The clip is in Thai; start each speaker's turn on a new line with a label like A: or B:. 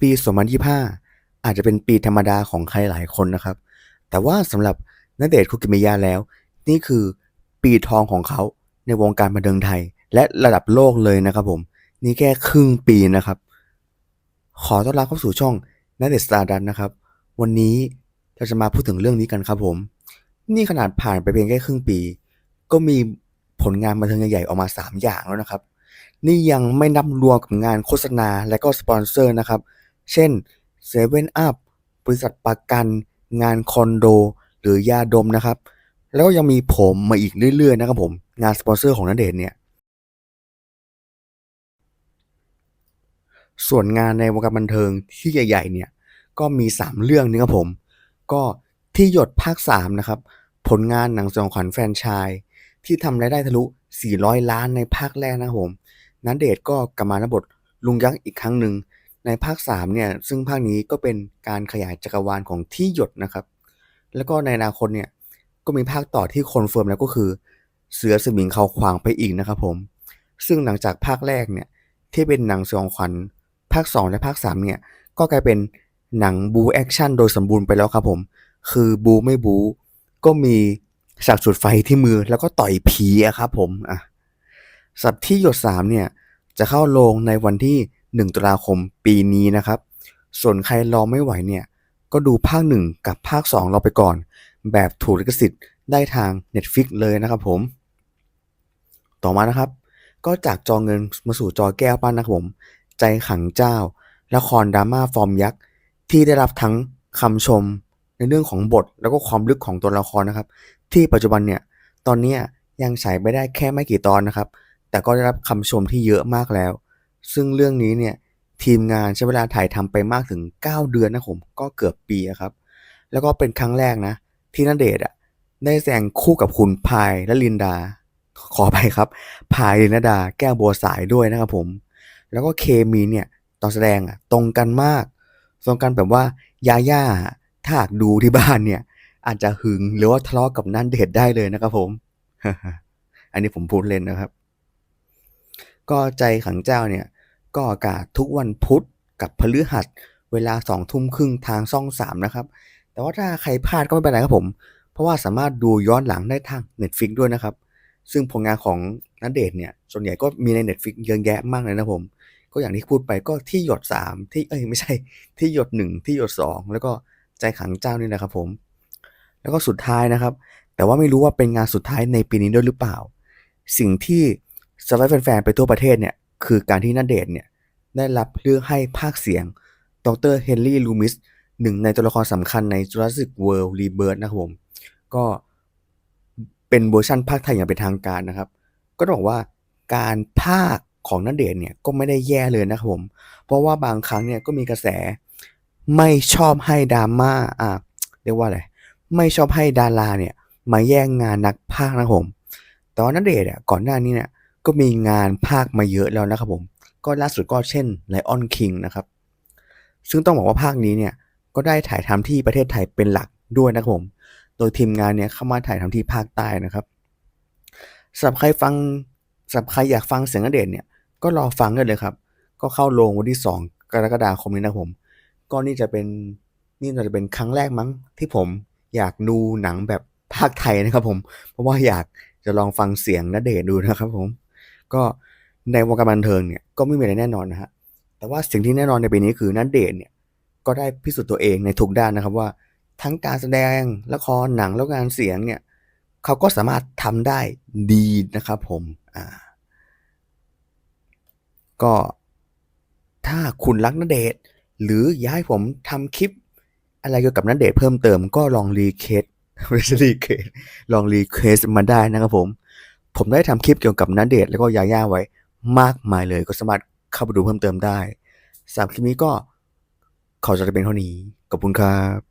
A: ปี 2025 อาจจะเป็นปีธรรมดาของใครหลายคนนะครับ แต่ว่าสำหรับณเดชคุกิมิยะแล้ว นี่คือปีทองของเขาในวงการบันเทิงไทย และระดับโลกเลยนะครับผม นี่แค่ครึ่งปีนะครับ ขอต้อนรับเข้าสู่ช่องณเดชสตาร์ดันนะครับ วันนี้เราจะมาพูดถึงเรื่องนี้กันครับผม นี่ขนาดผ่านไปเพียงแค่ครึ่งปี ก็มีผลงานบันเทิงใหญ่ๆออกมา 3 อย่างแล้วนะครับ นี่ยังไม่นับรวมกับงานโฆษณาและก็สปอนเซอร์นะครับ เช่นเซเว่นอัพบริษัทประกัน งานคอนโด หรือยาดมนะครับ แล้วก็ยังมีผมมาอีกเรื่อย ๆ นะครับผม งานสปอนเซอร์ของนัเดชเนี่ย ส่วนงานในวงการบันเทิงที่ใหญ่ ๆ เนี่ย ก็มี 3 เรื่องนี้ครับผม ก็ที่หยดภาค 3 นะครับ ผลงานหนังสยองขวัญแฟนชาย ที่ทำรายได้ทะลุ 400 ล้านในภาคแรกนะครับผมนันเดชก็กลับมาในบทลุงยักษ์อีกครั้งหนึ่ง ในภาค 3 เนี่ย ซึ่งภาคนี้ก็เป็นการขยายจักรวาลของที่หยดนะครับ แล้วก็ในอนาคตเนี่ย ก็มีภาคต่อที่คอนเฟิร์มแล้วก็คือ เสือสมิงเขาขวางไปอีกนะครับผม ซึ่งหลังจากภาคแรกเนี่ย ที่เป็นหนังสยองขวัญภาค 2 และภาค 3 เนี่ย ก็กลายเป็นหนังบูแอคชั่นโดยสมบูรณ์ไปแล้วครับผม คือบูไม่บูก็มีฉากจุดไฟที่มือแล้วก็ต่อยผีอะครับผมอะสับที่หยด3เนี่ยจะเข้าโรงในวันที่ 1 ตุลาคมปีนี้นะครับ ส่วนใครรอไม่ไหวเนี่ย ก็ดูภาค 1 กับภาค 2 เราไปก่อน แบบถูกลิขสิทธิ์ได้ทาง Netflix เลยนะครับผม ต่อมานะครับ ก็จากจอเงินมาสู่จอแก้วปั้นนะครับผม ใจขังเจ้า ละครดราม่าฟอร์มยักษ์ ที่ได้รับทั้งคำชมในเรื่องของบทแล้วก็ความลึกของตัวละครนะครับ ที่ปัจจุบันเนี่ยตอนนี้ยยังฉายไปได้แค่ไม่กี่ตอนนะครับ แต่ก็ได้รับคำชมที่เยอะมากแล้ว ซึ่งเรื่องนี้เนี่ยทีมงานใช้เวลาถ่ายทำไปมากถึง 9 เดือนนะผมก็เกือบปีครับ แล้วก็เป็นครั้งแรกนะ ที่ณเดชน์อะได้แสดงคู่กับคุณพายและลินดา ขอไปครับ พายลินดา แก้วบัวสายด้วยนะครับผม แล้วก็เคมีเนี่ยตอนแสดงอะตรงกันมาก ตรงกันแบบว่ายาย่าถ้าหากดูที่บ้านเนี่ยอาจจะหึงหรือว่าทะเลาะกับนันเดชได้เลยนะครับผม อันนี้ผมพูดเล่นนะครับ ก็ใจขังเจ้าเนี่ยก็อากาศทุกวันพุธกับพฤหัส เวลาสองทุ่มครึ่งทางช่องสามนะครับ แต่ว่าถ้าใครพลาดก็ไม่เป็นไรครับผม เพราะว่าสามารถดูย้อนหลังได้ทาง Netflix ด้วยนะครับ ซึ่งผลงานของนัดเดทเนี่ย ส่วนใหญ่ก็มีใน Netflix เยอะแยะมากเลยนะผม ก็อย่างที่พูดไปก็ที่หยด 3 ที่เอ้ยไม่ใช่ที่หยด 1 ที่หยด 2 แล้วก็ใจขังเจ้านี่นะครับผม แล้วก็สุดท้ายนะครับ แต่ว่าไม่รู้ว่าเป็นงานสุดท้ายในปีนี้ด้วยหรือเปล่า สิ่งที่ สไลด์แฟนๆไปทั่วประเทศเนี่ยคือการที่นัดเดทเนี่ยได้รับเลือกให้ภาคเสียงดรเฮนรี่ลูมิสหนึ่งในตัวละครสำคัญใน Jurassic World Rebirth นะครับผม ก็เป็นเวอร์ชันภาคไทยอย่างเป็นทางการนะครับ ก็ต้องบอกว่าการภาคของนันเดชน์เนี่ยก็ไม่ได้แย่เลยนะครับผม เพราะว่าบางครั้งเนี่ยก็มีกระแสไม่ชอบให้ดราม่าอ่าเรียกว่าอะไรไม่ชอบให้ดาราเนี่ยมาแย่งงานนักภาคนะครับผมแต่ว่านันเดชน์อะก่อนหน้านี้เนี่ย ก็มีงานภาคมาเยอะแล้วนะครับผม ก็ล่าสุดก็เช่น Lion King นะครับ ซึ่งต้องบอกว่าภาคนี้เนี่ย ก็ได้ถ่ายทำที่ประเทศไทยเป็นหลักด้วยนะครับผม โดยทีมงานเนี่ยเข้ามาถ่ายทำที่ภาคใต้นะครับสำหรับใครฟังสำหรับใครอยากฟังเสียงณเดชน์เนี่ย ก็รอฟังได้เลยครับ ก็เข้าโรงวันที่ 2 กรกฎาคมนี้นะผม ก็นี่จะเป็นนี่น่าจะเป็นครั้งแรกมั้ง ที่ผมอยากดูหนังแบบภาคไทยนะครับผม เพราะว่าอยากจะลองฟังเสียงณเดชดูนะครับผม ก็ในวงการบันเทิงเนี่ยก็ไม่มีอะไรแน่นอนนะฮะแต่ว่าสิ่งที่แน่นอนในปีนี้คือนัดเดทเนี่ยก็ได้พิสูจน์ตัวเองในทุกด้านนะครับว่า ทั้งการแสดงละครหนังแล้วงานเสียงเนี่ยเขาก็สามารถทำได้ดีนะครับผมอ่าก็ถ้าคุณรักนเดชน์หรืออยากให้ผมทำคลิปอะไรเกี่ยวกับนเดชน์เพิ่มเติมก็ลองรีเควสไม่ใช่รีเควสลองรีเควสมาได้นะครับผม ผมได้ทำคลิปเกี่ยวกับนเดเดตแล้วก็ยาย่าไว้มากมายเลย ก็สามารถเข้าไปดูเพิ่มเติมได้สำหรับคลิปนี้ก็ขอจะเป็นเท่านี้ขอบคุณครับ